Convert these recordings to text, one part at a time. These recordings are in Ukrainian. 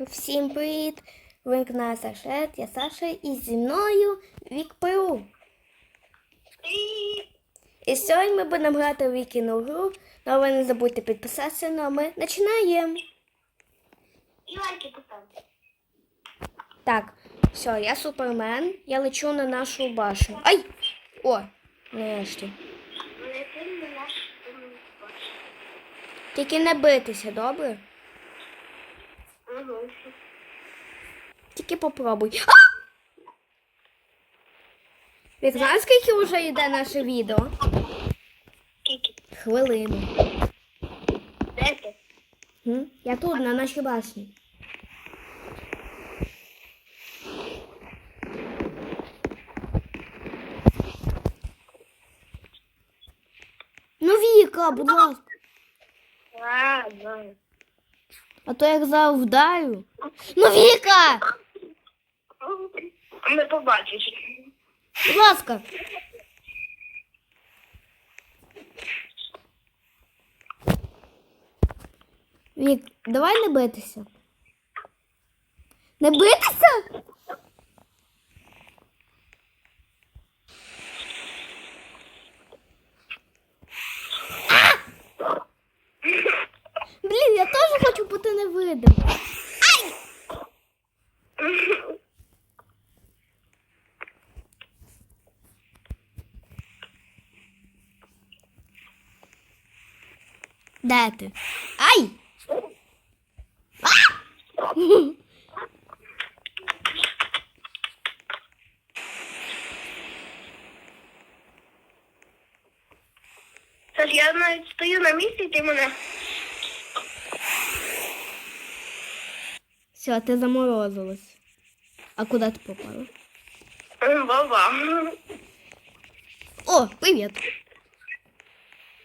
Всім привіт! Ви на Сашет, я Саша і зі мною Вік Перу. І сьогодні ми будемо грати в Вікіну гру, але ви не забудьте підписатися, ну а ми починаємо. І лайки поставте. Так, все, я супермен, я лечу на нашу башню. Ай! О, нарешті. Тільки не битися, добре? Тільки попробуй. А! Вік, знаєш, скільки вже йде наше відео? Хвилину. Я тут, на нашій башні. Ну, Віка, будь ласка. Знаю. А то як завдаю. Ну, Віка! Не побачиш. Будь ласка. Вік, давай не битися. Не битися? А! Блін, я теж хочу бути невидимим. Де ти? Ай! А! Я навіть стою на місці, ти мене. Все, ти заморозилась. А куди ти попала? Баба. О, привіт.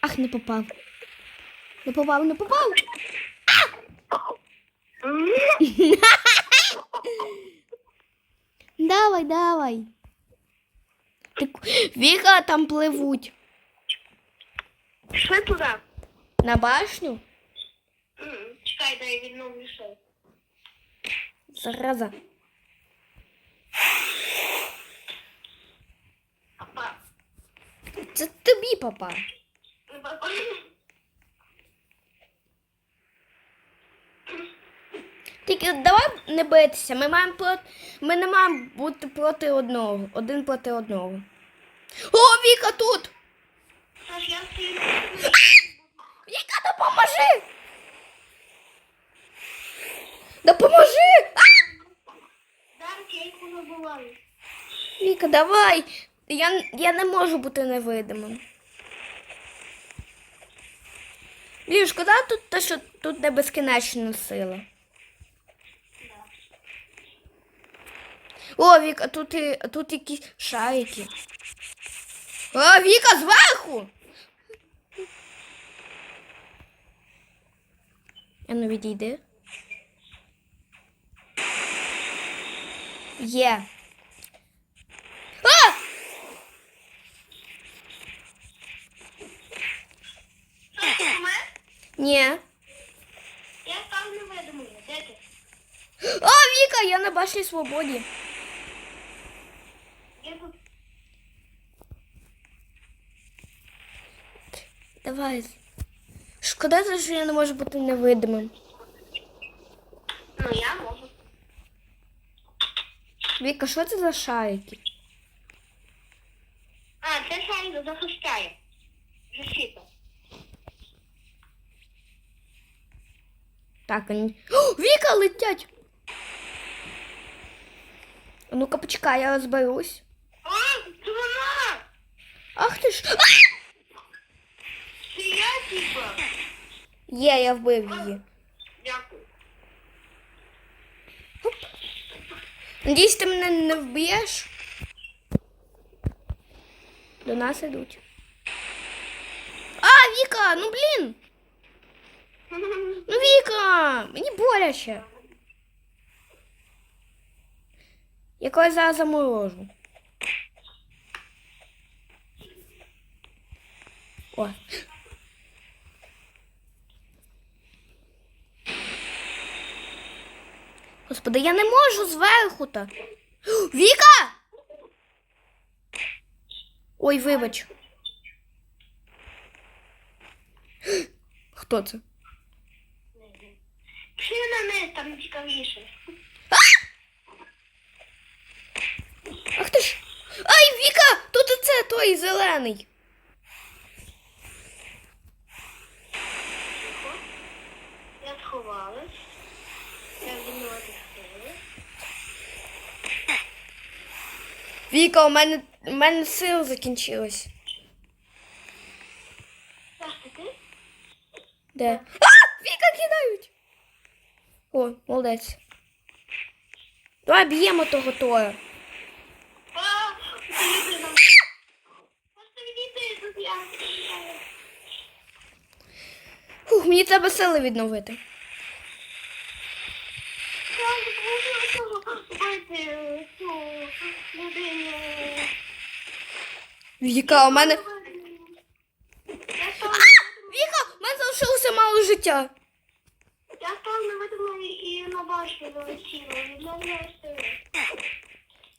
Ах, не попав. Не попав, не попав. Давай, давай. Ти... ку- Віка там пливуть. Пішли туди. На башню? М, Чекай, дай відновлю шоу. Зараза. Папа. Це тобі попав. Папа. Тільки давай не битися. Ми маємо проти... Ми не маємо бути проти одного. Один проти одного. О, Віка тут! Саш, я стою. Віка, допоможи! Допоможи! А! Зараз я їх забуваю. Віка, давай! Я, я не можу бути невидимим. Блін, шкода тут те, що тут не безкінечна сила. О, Віка, тут, і, тут якісь шарики. О, Віка, зверху! А ну відійди. Є. А! Саш, ти помер? Ні. Я став невидимою. Де ти? О, Віка, я на башні свободі. Я тут. Давай. Шкода, що я не можу бути невидимим. Ну, я можу. Віка, що це за шарики? А, це шайба захищає. Защита. Так, вони. О, Віка летять! А Ну-ка, почекай, я розберусь. А, це вона! Ах ти ж. А! Це я, типа. Є, я вбив її. Дякую. Надіюсь, ти мене не вб'єш. До нас ідуть. А, Віка, ну блін! Ну, Віка, мені боляче. Я когось зараз заморожу. О. Господи, я не можу зверху та. Віка! Ой, вибач. Хто це? Пішли на низ, там цікавіше. Ах ти ж. Ай, Віка! Тут оце той зелений. Я сховалась. Я відновити сили. Віка, у мене, у мене сил закінчилось. Сашка, ти? Де? А! Віка кидають. О, молодець. Давай б'ємо того Тора. А, ти людина. Просто відійди, тут я. Фух, мені треба сили відновити. Віка, у мене. Віка, у мене залишилося мало життя. Я стала невидимою і на башню залетіла. Відновляю сили.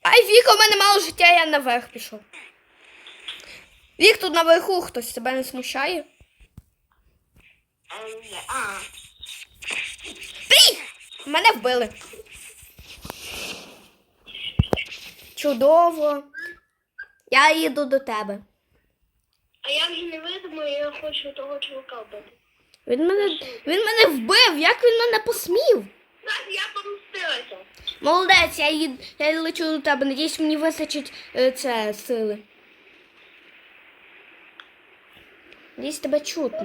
Ай, Віка, у мене мало життя, я наверх пішов. Вік, тут наверху хтось тебе не смущає. А, Ти! Мене вбили. Чудово. Я їду до тебе. а я вже невидима, і я хочу того чувака вбити. Він мене, він мене вбив. Як він мене посмів? Так, я помстилася. Молодець, я, їд, я лечу до тебе. Надіюсь, мені вистачить е, це сили. Надіюсь, тебе чутно.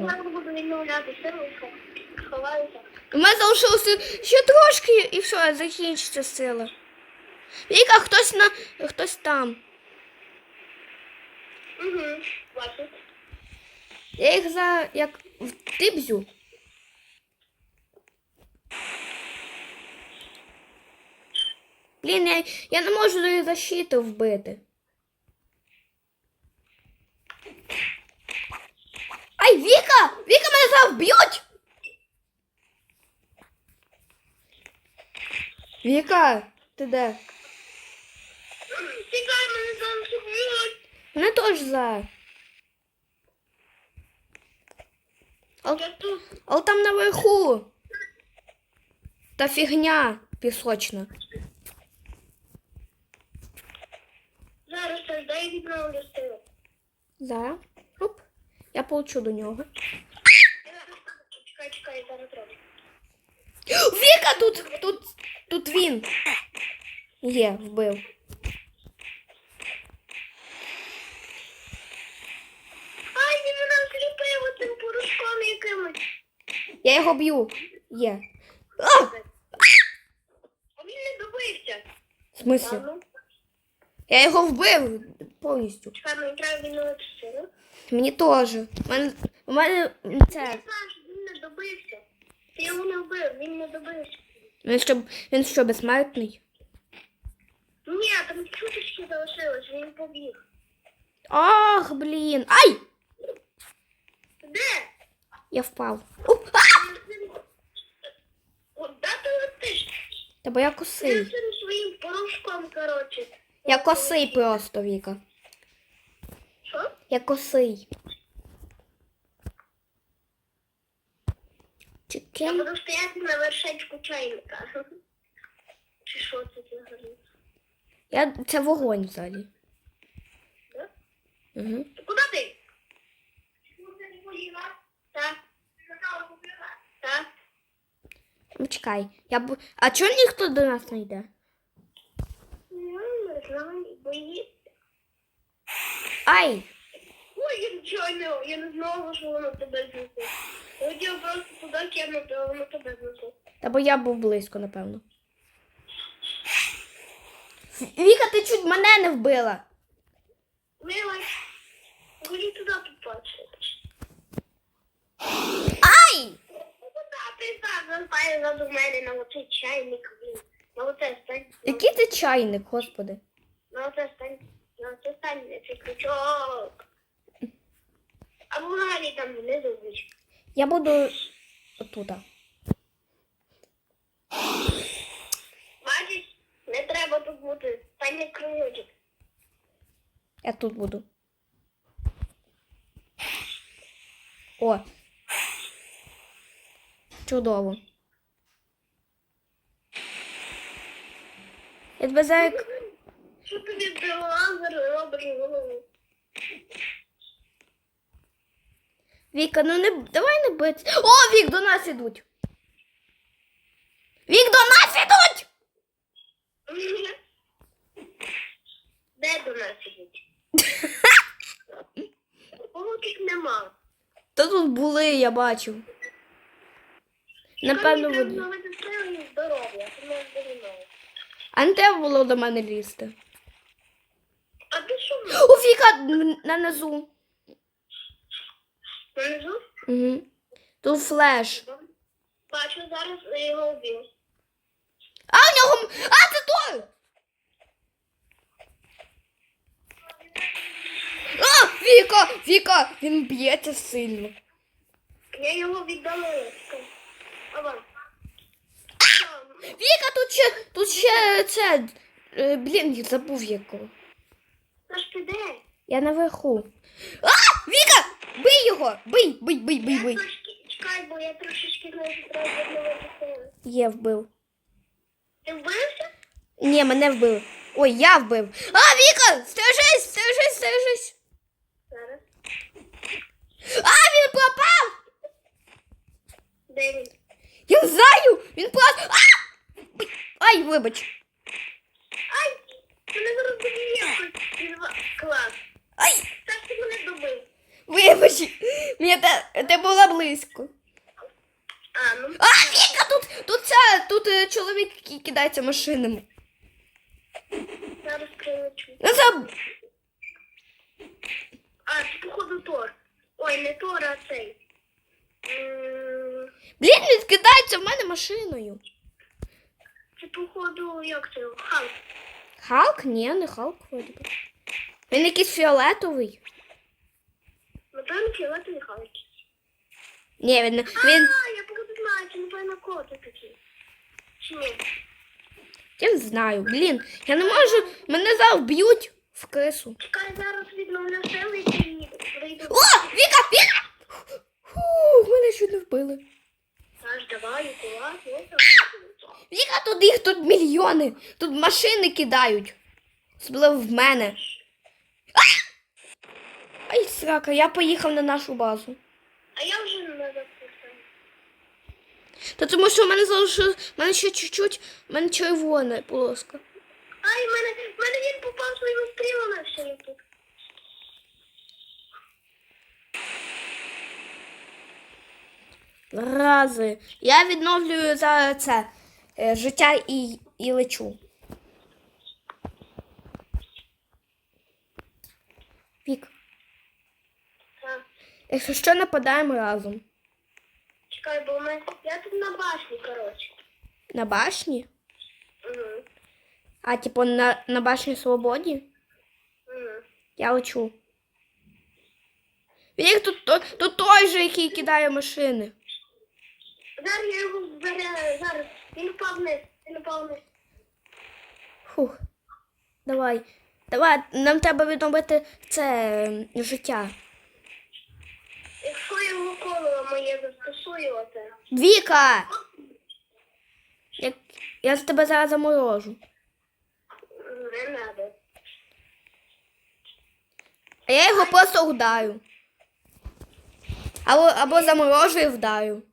У мене залишилося ще трошки і все, закінчиться сила. Віка, хтось на хтось там. Угу, бачу. Я їх за як втибзю. Блін, я, я не можу її защиту вбити. Ай, Віка! Віка мене зараз вб'ють! Віка, ти де? Тікай, мене зараз уб'ють. Мене теж за. Але, Я тут. але там наверху. Та фігня пісочна. Зараз це дай відновлю сили. Зараз. Оп. Я получу до нього. Чекай, чекай, зараз роблю. Віка, тут, тут, тут він. Є, вбив. Я його б'ю. Є. А! А він не добився. В смислі? Ладно. Я його вбив повністю. Чекай, мені треба відновити сили. Мені теж. У мене, у мене це. він не добився. Ти його не вбив, він не добився. Він що, він що, безсмертний? Ні, там чуточки залишилось, він побіг. Ах, блін. Ай! Де? Я впав. Оп! А! От ти летиш? Та бо я Ти косий. цим своїм порошком, коротше. Я косий просто, Віка. Що? Я косий. Я Чекай. буду стояти на вершечку чайника. Чи що це взагалі? Я... Це вогонь взагалі. Да? Угу. Ти Куди ти? Так. Так. Ну, чекай. Я б... А чого ніхто до нас не йде? Ну, не знаю, боїться. Ай! Ой, я нічого не, я не знала, що воно тебе знесе. Я хотіла просто туди кинути, а воно тебе знесе. Та бо я був близько, напевно. Віка, ти чуть мене не вбила. Милай, ході туди побачити. Ай! Ну, ззаду мене на оцей чайник. На оце стань. Який ти чайник, господи. На оце стань. На оце стань, цей крючок. Або взагалі там внизу будь. Я буду отута. не кружочок. Я тут буду. О. Чудово. Я тебе зараз... Що тобі лазер голову? Віка, ну не давай не бити. О, Вік, до нас ідуть. Вік, до нас ідуть! Де до нас ідуть? Кого тут нема? Та тут були, я бачив. Напевно, Мені воді. треба знову сили і здоров'я, тому я здоров'я. А не треба було до мене лізти. А ти що? У Віка н- на низу. Внизу? Угу. Тут флеш. Бачу, зараз я його вбив. А у нього. А, це той! А, Віка! Віка! Він б'ється сильно. Я його віддалила. Віка, тут ще, тут ще це. е, Блін, я забув якого. Ти де? Я наверху. А! Віка! Бий його! Бий, бий, бий, бий, Я бий. чекай, бо я трошечки не треба. Є вбив. Ти вбився? Ні, мене вбили. Ой, я вбив. А, Віка! Стережись, стережись. Зараз. А, він пропав! Де він? Я знаю! Він пропав. А! Ай, вибач. Ай! Мене доб'є. Він Клас. Ай, Так ти мене добив. вибач. Мені те, те було близько. А, ну. А, Віка, тут, тут ця, тут е, чоловік який кидається машинами. Зараз прилечу. Ну це, А, це походу Тор. Ой, не Тор, а цей. М, блін, він кидається в мене машиною. Це походу, як це? Халк. Халк? Ні, не Халк вроді. Він якийсь фіолетовий. Напевно, фіолетовий Халк. Ні, він, він, А, я походу знаю, це напевно коти такі. Чи ні? я не знаю, блін, я не можу, мене зараз б'ють в крису. Чекай, зараз відновлю сили і прийду. О, Віка, Віка! Фу, мене чуть не вбили. Віка, тут їх тут мільйони. Тут машини кидають. Особливо в мене. Ай, срака, я поїхав на нашу базу. А я вже не записав. Та тому що в мене залишилось, в мене ще чуть-чуть, в мене червона полоска. Ай, в мене, в мене він попав своїми стрілами все я тут. Рази. Я відновлюю за це е, життя і, і лечу. Вік, Так. якщо що, нападаємо разом. Чекай, бо в мене... Я тут на башні, коротше. На башні? Угу. А, типу, на, на башні свободі? Угу. Я лечу. Вік, тут, тут той же, який кидає машини. Зараз я його зберу, зараз. Він впав вниз, він впав вниз. Фух. Давай. Давай, нам треба відновити це ем, життя. Якщо я його коло моє застосую, оце. Віка! Я, я з тебе зараз заморожу. Не треба. А я його просто вдарю. Або, або заморожу і вдарю.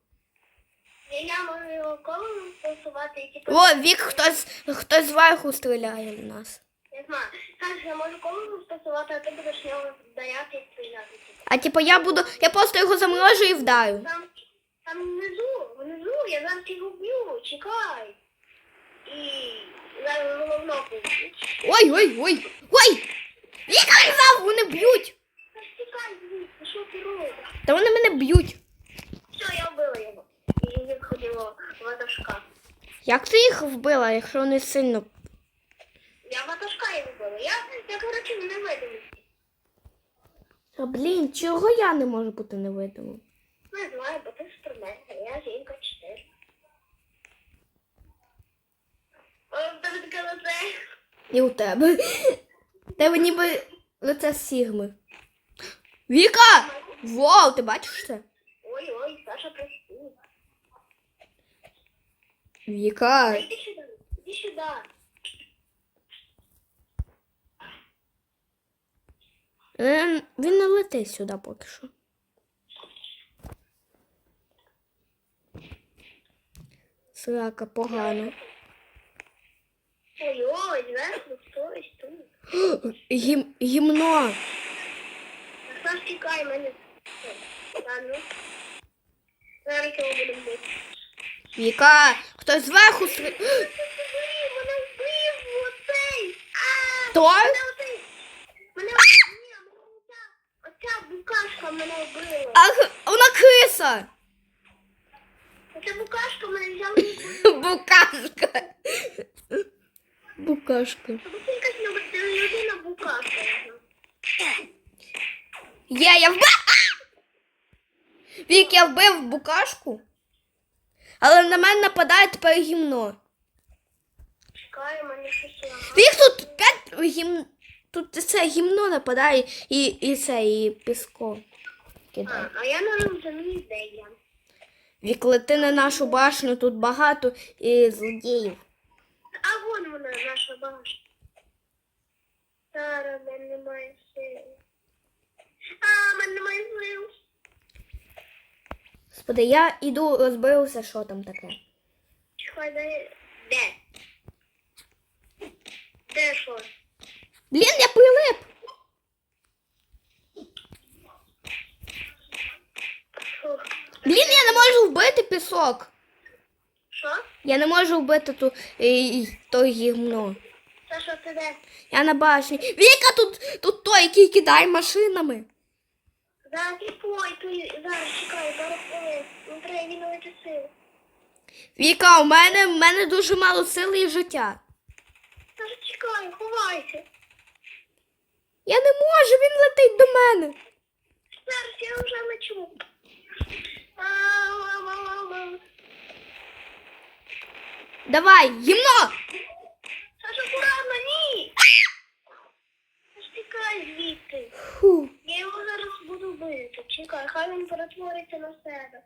Я, можу його коло застосувати і типу. О, Вік, хтось, хтось зверху стріляє в нас. Не знаю. Кажеш, я можу коло застосувати, а ти будеш нього вдаряти і стріляти. типу. А типу я буду. Я просто його заморожу і вдарю. Там, там внизу, внизу, я зараз його б'ю, чекай. І зараз головно. Ой, ой, ой, ой! Віка казав, вони б'ють! Та ж Чекай, звідси, що ти робиш? Та вони мене б'ють. Все, я вбила його. Ватажка. Як ти їх вбила, якщо вони сильно. Я ватажка його вбила. Я, я коротше, невидимий. Та блін, чого я не можу бути невидимим? Не знаю, бо ти супермен, а я жінка 4. Ой, в тебе таке лице. І у тебе. Тебе ніби лице Сігми. Віка! Вау, ти бачиш це? Ой-ой, Саша, прости. Віка. Иди сюда, иди сюда. Він, він не летить сюди поки що. Срака погано. Ой-ой, зверху, стой, стой. Гім, гімно. Саш, чекай мене. Ладно. Зараз його будемо бити. Віка, хтось зверху сри... Мене вбив оцей. Хто? Мене оця, букашка мене вбила. А вона криса. Оця букашка мене взяла. Букашка. Букашка. Є, я вбив. Вік, я вбив букашку. Але на мене нападає тепер гімно. Чекай, мене щось. Тут п'ять гім... Тут це гімно нападає і, і це, і піско кидає. А, а я на розумію, де я. Вік, лети на нашу башню, тут багато і злодіїв. А вон вона, наша башня. Зараз в мене немає сил. А, в мене немає сил. Господи, я іду розберуся, що там таке. Чекай, де? Де? Що? Блін, я прилип. Блін, я не можу вбити пісок. Що? Я не можу вбити ту, і, то гімно. Саша, ти де? Я на башні. Віка, тут, тут той, який кидає машинами. Зараз ой, ти зараз чекай, зараз коли. Не треба відновити сили. Віка, у мене, у мене дуже мало сили і життя. Саша, чекай, ховайся. Я не можу, він летить до мене. Зараз я вже лечу. Давай, гімно! Саша, акуратно, ні! Тікай звідти. Фу. Я його зараз буду бити. Чекай, хай він перетвориться на себе.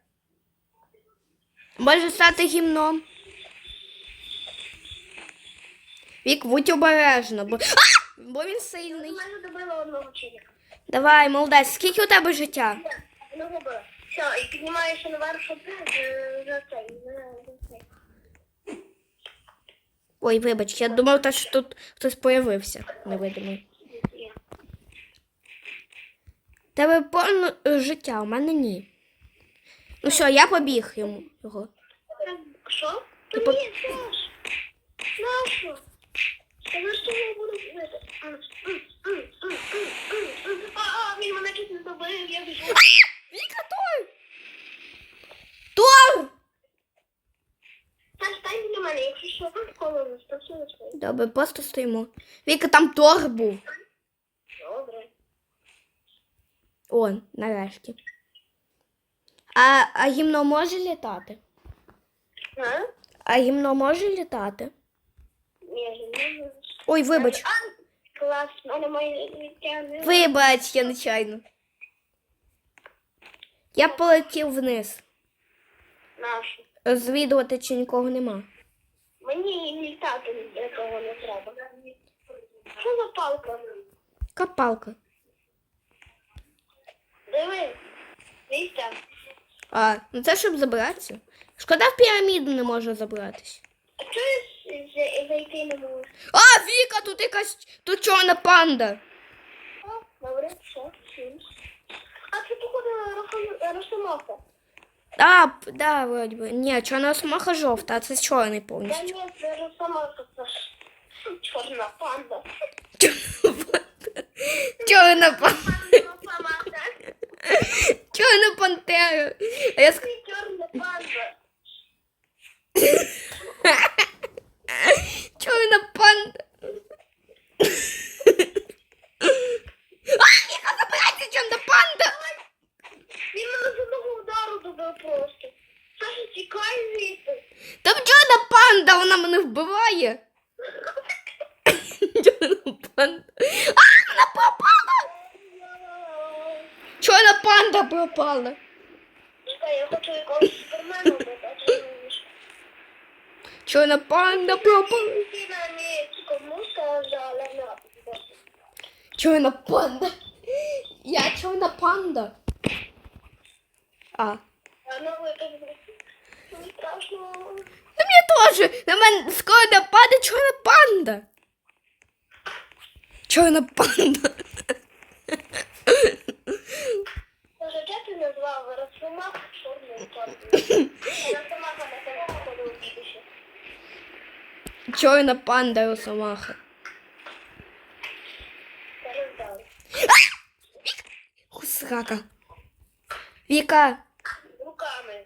Може стати гімном. Вік, будь обережно, бо. А! Бо він Я сильний. майже добила одного челіка. Давай, молодець, скільки у тебе життя? Так, одного била. Все, і піднімаєшся наверх, щоб е, за цей, за за цей. Ой, вибач, я думав, та, що тут хтось появився невидимий. Є. У Тебе повно е, життя, у мене ні. Ну що, я побіг йому його. Що? Ти Та по- ні, Саш. Нащо? Я за що я буду бити? М, м, м, м, м, м, м. А, він мене чуть не добив, я біжу. Віка, Тор! Тор! Саш, стань біля мене, якщо що, коло нас, то все. Добре, просто стоїмо. Віка, там Тор був. Добре. О, нарешті. А, а гімно може літати? А? А гімно може літати? Ні, не можу. Ой, вибач. А, клас, в мене моє життя. Вибач, я нечайно. Я полетів вниз. Нашу. Розвідувати, чи нікого нема. Мені літати того не треба. Що за палка? Капалка. Диви. А, ну це щоб забратися. Шкода в піраміду не можна забратися. А чого зайти не можу? А, Віка, тут якась тут чорна панда. А, добре, всім. А це походу Росо- Росомаха. А, да, вроді би. Ні, чорна смаха жовта, а це чорний Да повністю. ні, це Росомаха, це ж чорна панда. Чорна панда. Росомаха. Чорна пантера. А я ск... Ти чорна панда. Чорна панда. А, яка забирається чорна панда? Він мене з одного удару добив просто. Саша, тікай звідти. Там чорна панда, вона мене вбиває. Чорна панда. А, вона пропала! Чорна панда пропала. Чекай, я хочу якогось супермена вбити, а ти не вмієш. Чорна панда пропала. Ти на ніч кому сказала на Чорна панда. Я чорна панда. А. А ну мені теж. На мене скоро нападе чорна панда. Чорна панда. Чорна панда Росомаха. Срака. Віка, Руками.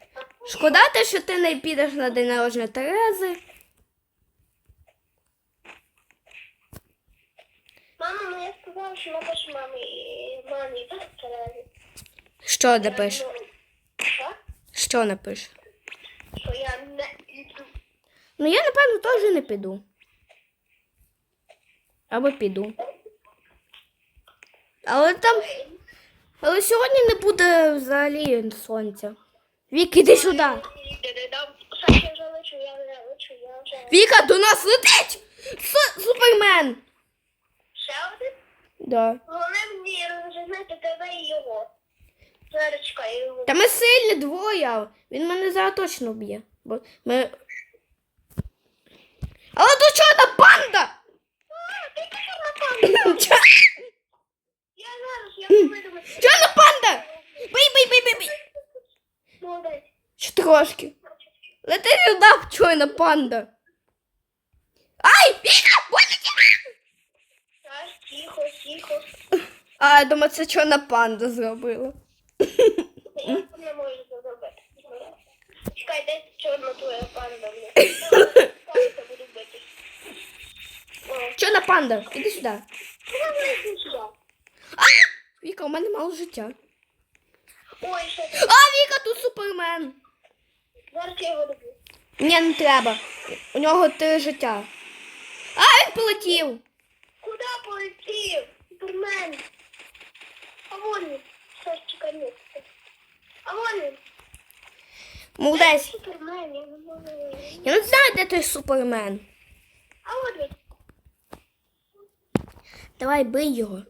шкода те, що ти не підеш на день народження Терези. Мама моя сказала, що напиш мамі, мамі, так сказали. Що напиш? Що? Що напиш? Що я не йду. Ну я, напевно, теж не піду. Або піду. Але там. Але сьогодні не буде взагалі сонця. Вік, іди сюди. Саша вже лечу, я вже лечу, я вже. Віка, до нас летить! С- Супермен! Ще один? Да. Головне мені розженити тебе і його. Зараз чекай його. Та ми сильні двоє. Він мене зараз точно б'є. Бо ми. Але тут чорна банда! А, ти що напав? Чор- Я зараз, я видумаю. Чорна банда! Бий, бий, бий, бий, бий! Ще трошки. Лети сюди, чорна панда. Ай! Тихо, тихо. А, я думаю, це чорна панда зробила. Я не можу зробити. Чекай, де чорна твоя панда? Чорна панда, іди сюди. Віка, у мене мало життя. Ой, що ти? А, Віка, тут супермен. Зараз я його доб'ю. Ні, не треба. У нього три життя. А, він полетів. Куда полетів? Супермен. А вон він. Чекай, ні. А вон він. Молодець. Супермен, я не можу. Я не знаю, де той супермен. А вон він. Давай бий його.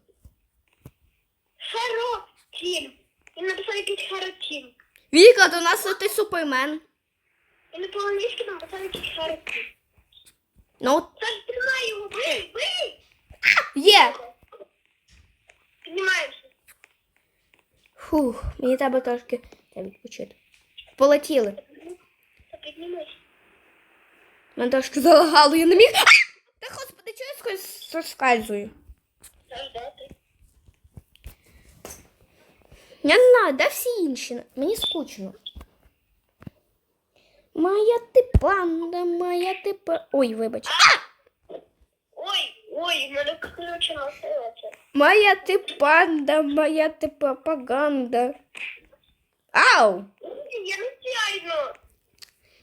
Херо Тім. Він написав якийсь Тім. Віка, до нас летить супермен. Він по-англійськи написав якийсь Тім. Ну, Саш, тримай його, бий, бий! є. Піднімаємося. Фух, мені треба трошки треба відпочити. Полетіли. Та піднімайся. Мене трошки залагало, я не міг. А! Та господи, чого я скось соскальзую? Саш, де ти? Я не знаю, де всі інші? Мені скучно. Моя ти панда, моя ти па... Ой, вибач. Ой, ой, мене включена сила це. Моя ти панда, моя ти пропаганда. Ау! Я нечайно.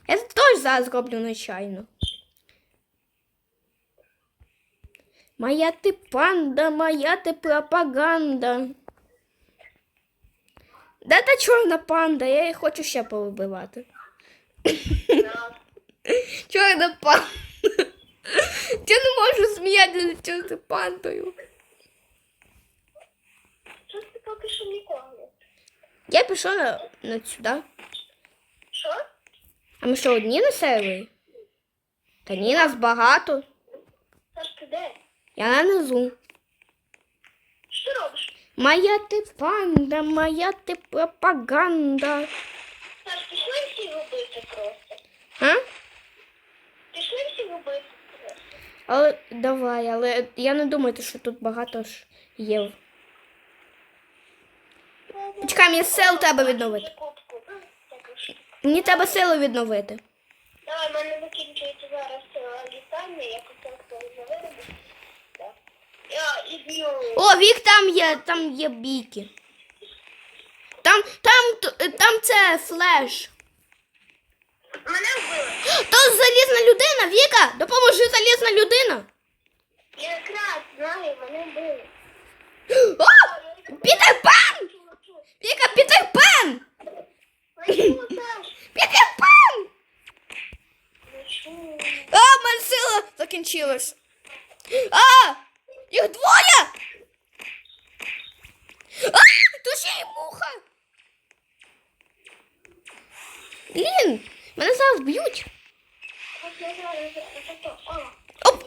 Я це теж зараз зроблю нечайно. Моя ти панда, моя ти пропаганда. Де та чорна панда? Я її хочу ще повибивати. На. Чорна панда. Я не можу сміятися над чорною пандою. Що ти поки що нікого? Я пішов на, на сюди. Що? А ми що, одні на сервері? Та ні, нас багато. Саш, ти де? Я на низу. Що ти робиш? Моя ти панда, моя ти пропаганда. Саш, пішли всі губити просто. А? Пішли всі губити просто. Але давай, але я не думаю, що тут багато ж є. Почекай, мені сил треба відновити. Мені треба силу відновити. Давай, в мене закінчується зараз е, літання, я хотів хтось заведе. О, вік там є, там є бійки. Там, там, там це флеш. Мене вбили. То залізна людина, Віка, допоможи залізна людина. Я якраз знаю, вони були. О! Пітер Пен! Віка, Пітер Пен! Пітер Пен! А, мене сила закінчилась. А! Їх двоє! А! Тут ще й муха! Блін, мене зараз б'ють. Оп!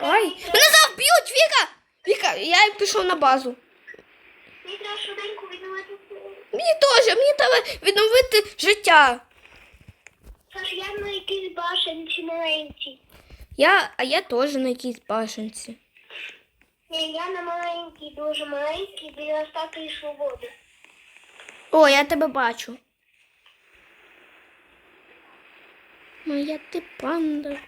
Ай, мене зараз б'ють, Віка! Віка, я пішов на базу. Мені треба швиденько відновити. Мені теж, мені треба відновити життя. Саш, я на якійсь башенці маленькій. Я, а я теж на якійсь башенці. Ні, я на маленькій, дуже маленькій, біля статуї свободи. О, я тебе бачу. Моя ти панда.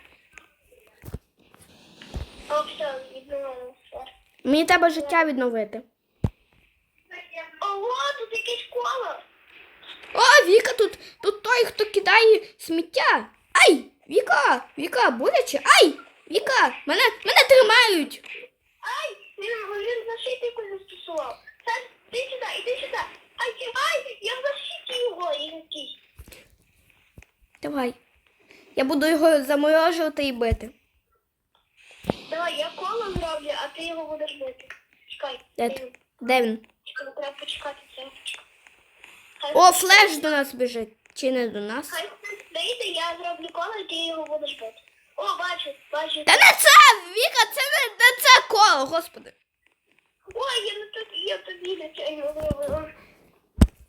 О, все, відновили все. Мені треба життя відновити. Ого, тут якесь коло. О, Віка, тут, тут той, хто кидає сміття. Ай! Віка! Віка, боляче. Ай! Віка! Мене, мене тримають! Ай, він, він защитику застосував. Саш, ти сюди, іди сюди. Ай, ай, я в защиті його якийсь. Давай. Я буду його заморожувати і бити. Давай, я коло зроблю, а ти його будеш бити. Чекай. Де, ти-? Де він? Чекай, треба почекати. Хай- О, флеш до нас біжить. Чи не до нас? Хай вийде, я зроблю коло, і ти його будеш бити. О, бачу, бачу. Та не це! Віка, це не, не це коло, господи. Ой, я не тут, я тобі не чаю вивела.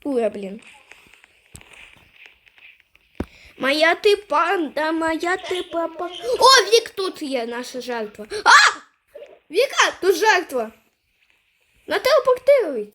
Ура, блін. Моя ти панда, моя ти папа. О, Вік, тут є наша жертва. А! Віка, тут жертва. На телепортируй.